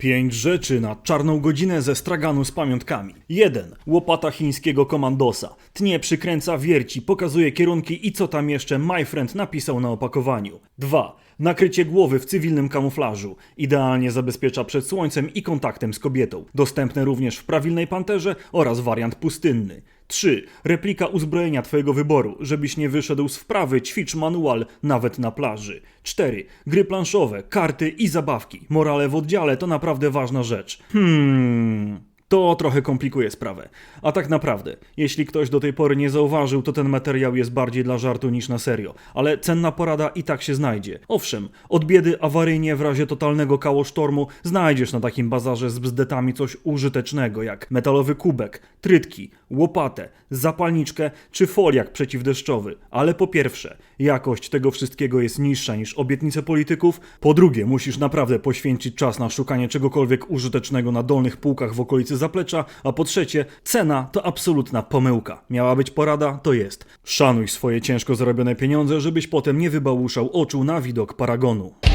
Pięć rzeczy na czarną godzinę ze straganu z pamiątkami. 1. Łopata chińskiego komandosa. Tnie, przykręca, wierci, pokazuje kierunki i co tam jeszcze My Friend napisał na opakowaniu. 2. Nakrycie głowy w cywilnym kamuflażu. Idealnie zabezpiecza przed słońcem i kontaktem z kobietą. Dostępne również w prawilnej panterze oraz wariant pustynny. 3. Replika uzbrojenia Twojego wyboru. Żebyś nie wyszedł z wprawy, ćwicz manual nawet na plaży. 4. Gry planszowe, karty i zabawki. Morale w oddziale to naprawdę ważna rzecz. Hmm. To trochę komplikuje sprawę. A tak naprawdę, jeśli ktoś do tej pory nie zauważył, to ten materiał jest bardziej dla żartu niż na serio. Ale cenna porada i tak się znajdzie. Owszem, od biedy awaryjnie w razie totalnego kałosztormu znajdziesz na takim bazarze z bzdetami coś użytecznego, jak metalowy kubek, trytki, łopatę, zapalniczkę czy foliak przeciwdeszczowy. Ale po pierwsze, jakość tego wszystkiego jest niższa niż obietnice polityków. Po drugie, musisz naprawdę poświęcić czas na szukanie czegokolwiek użytecznego na dolnych półkach w okolicy zaplecza, a po trzecie, cena to absolutna pomyłka. Miała być porada, to jest. Szanuj swoje ciężko zarobione pieniądze, żebyś potem nie wybałuszał oczu na widok paragonu.